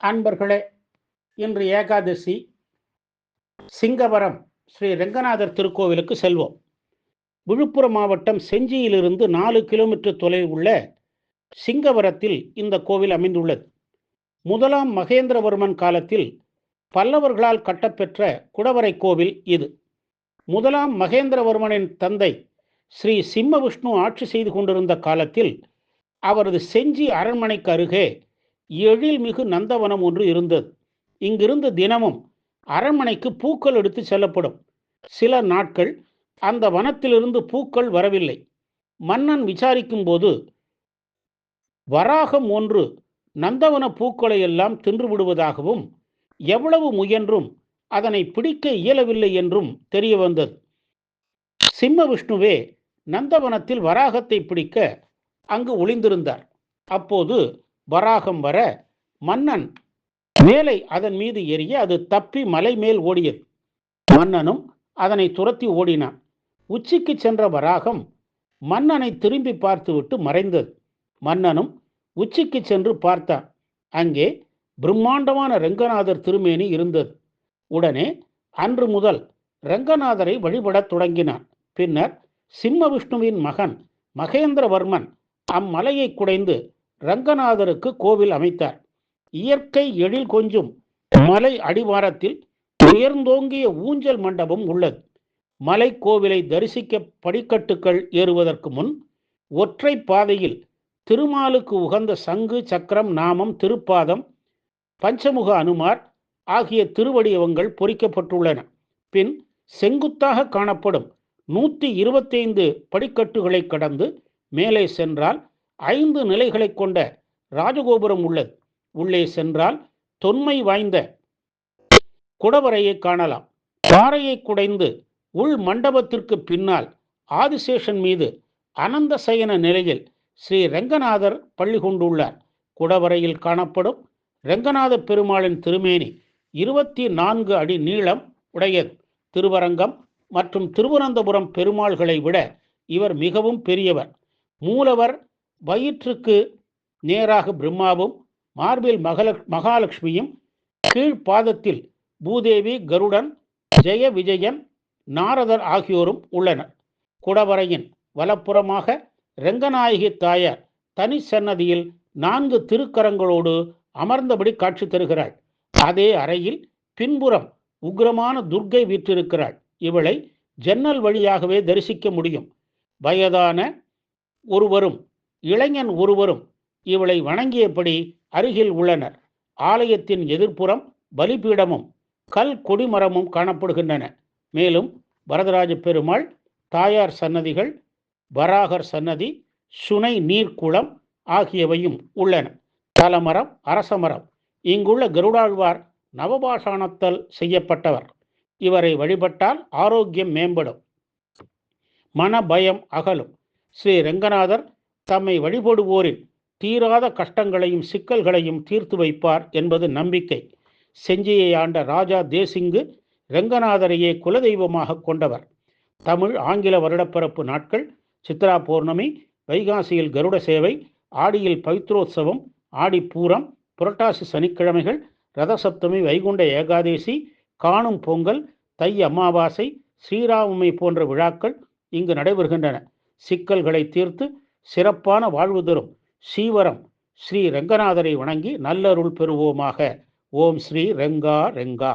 அன்பர்களே இன்று ஏகாதசி சிங்கவரம் ஸ்ரீ ரெங்கநாதர் திருக்கோவிலுக்கு செல்வோம். விழுப்புரம் மாவட்டம் செஞ்சியிலிருந்து நாலு கிலோமீட்டர் தொலைவில் உள்ள சிங்கவரத்தில் இந்த கோவில் அமைந்துள்ளது. முதலாம் மகேந்திரவர்மன் காலத்தில் பல்லவர்களால் கட்டப்பெற்ற குடவரை கோவில் இது. முதலாம் மகேந்திரவர்மனின் தந்தை ஸ்ரீ சிம்ம விஷ்ணு ஆட்சி செய்து கொண்டிருந்த காலத்தில் அவரது செஞ்சி அரண்மனைக்கு அருகே எழில்மிகு நந்தவனம் ஒன்று இருந்தது. இங்கிருந்து தினமும் அரண்மனைக்கு பூக்கள் எடுத்து செல்லப்படும். சில நாட்கள் அந்த வனத்திலிருந்து பூக்கள் வரவில்லை. மன்னன் விசாரிக்கும் போது வராகம் ஒன்று நந்தவன பூக்களை எல்லாம் தின்று விடுவதாகவும் எவ்வளவு முயன்றும் அதனை பிடிக்க இயலவில்லை என்றும் தெரிய வந்தது. சிம்ம விஷ்ணுவே நந்தவனத்தில் வராகத்தை பிடிக்க அங்கு ஒளிந்திருந்தார். அப்போது வராகம் வர மன்னன் வேலை அதன் மீது எரிய அது தப்பி மலை மேல் ஓடியது. மன்னனும் அதனை துரத்தி ஓடினான். உச்சிக்கு சென்ற வராகம் மன்னனை திரும்பி பார்த்துவிட்டு மறைந்தது. மன்னனும் உச்சிக்கு சென்று பார்த்தான். அங்கே பிரம்மாண்டமான ரெங்கநாதர் திருமேனி இருந்தது. உடனே அன்று முதல் ரெங்கநாதரை வழிபடத் தொடங்கினான். பின்னர் சிம்ம விஷ்ணுவின் மகன் மகேந்திரவர்மன் அம்மலையை குடைந்து ரங்கநாதருக்கு கோவில் அமைத்தார். இயற்கை எழில் கொஞ்சும் மலை அடிவாரத்தில் உயர்ந்தோங்கிய ஊஞ்சல் மண்டபம் உள்ளது. மலை கோவிலை தரிசிக்க படிக்கட்டுகள் ஏறுவதற்கு முன் ஒற்றை பாதையில் திருமாலுக்கு உகந்த சங்கு சக்கரம் நாமம் திருப்பாதம் பஞ்சமுக அனுமார் ஆகிய திருவடிவங்கள் பொறிக்கப்பட்டுள்ளன. பின் செங்குத்தாக காணப்படும் நூற்றி இருபத்தைந்து படிக்கட்டுகளை கடந்து மேலே சென்றால் ஐந்து நிலைகளை கொண்ட ராஜகோபுரம் உள்ளது. உள்ளே சென்றால் தொன்மை வாய்ந்த குடவரையை காணலாம். பாறையை குடைந்து உள் மண்டபத்திற்கு பின்னால் ஆதிசேஷன் மீது அனந்த சயன நிலையில் ஸ்ரீ ரெங்கநாதர் பள்ளி கொண்டுள்ளார். குடவரையில் காணப்படும் ரெங்கநாத பெருமாளின் திருமேனி இருபத்தி நான்கு அடி நீளம் உடையது. திருவரங்கம் மற்றும் திருவனந்தபுரம் பெருமாள்களை விட இவர் மிகவும் பெரியவர். மூலவர் வயிற்றுக்கு நேராக பிரம்மாவும் மார்பில் மகலக் மகாலட்சுமியும் கீழ்ப்பாதத்தில் பூதேவி கருடன் ஜெய விஜயன் நாரதர் ஆகியோரும் உள்ளனர். குடவரையின் வலப்புறமாக ரெங்கநாயகி தாயார் தனி சன்னதியில் நான்கு திருக்கரங்களோடு அமர்ந்தபடி காட்சி தருகிறாள். அதே அறையில் பின்புறம் உக்ரமான துர்க்கை வீற்றிருக்கிறாள். இவளை ஜன்னல் வழியாகவே தரிசிக்க முடியும். வயதான ஒருவரும் இளைஞன் ஒருவரும் இவளை வணங்கியபடி அருகில் உள்ளனர். ஆலயத்தின் எதிர்ப்புறம் பலிபீடமும் கல் கொடிமரமும் காணப்படுகின்றன. மேலும் வரதராஜ பெருமாள் தாயார் சன்னதிகள் வராகர் சன்னதி சுனை நீர்க்குளம் ஆகியவையும் உள்ளன. தலமரம் அரசமரம் இங்குள்ள கருடாழ்வார் நவபாஷாணத்தல் செய்யப்பட்டவர். இவரை வழிபட்டால் ஆரோக்கியம் மேம்படும். மன பயம் அகலும். ஸ்ரீ ரெங்கநாதர் தம்மை வழிபடுவோரின் தீராத கஷ்டங்களையும் சிக்கல்களையும் தீர்த்து வைப்பார் என்பது நம்பிக்கை. செஞ்சியை ஆண்ட ராஜா தேசிங்கு ரெங்கநாதரையே குலதெய்வமாக கொண்டவர். தமிழ் ஆங்கில வருடப்பிறப்பு நாட்கள் சித்ரா பௌர்ணமி வைகாசியில் கருட சேவை ஆடியில் பவித்ரோத்சவம் ஆடிப்பூரம் புரட்டாசி சனிக்கிழமைகள் ரதசப்தமி வைகுண்ட ஏகாதேசி காணும் பொங்கல் தை அமாவாசை ஸ்ரீராமமை போன்ற விழாக்கள் இங்கு நடைபெறுகின்றன. சிக்கல்களை தீர்த்து சிறப்பான வாழ்வு தரும். ஸ்ரீவரம் ஸ்ரீ ரெங்கநாதரை வணங்கி நல்லருள் பெறுவோமாக. ஓம் ஸ்ரீ ரெங்கா ரெங்கா.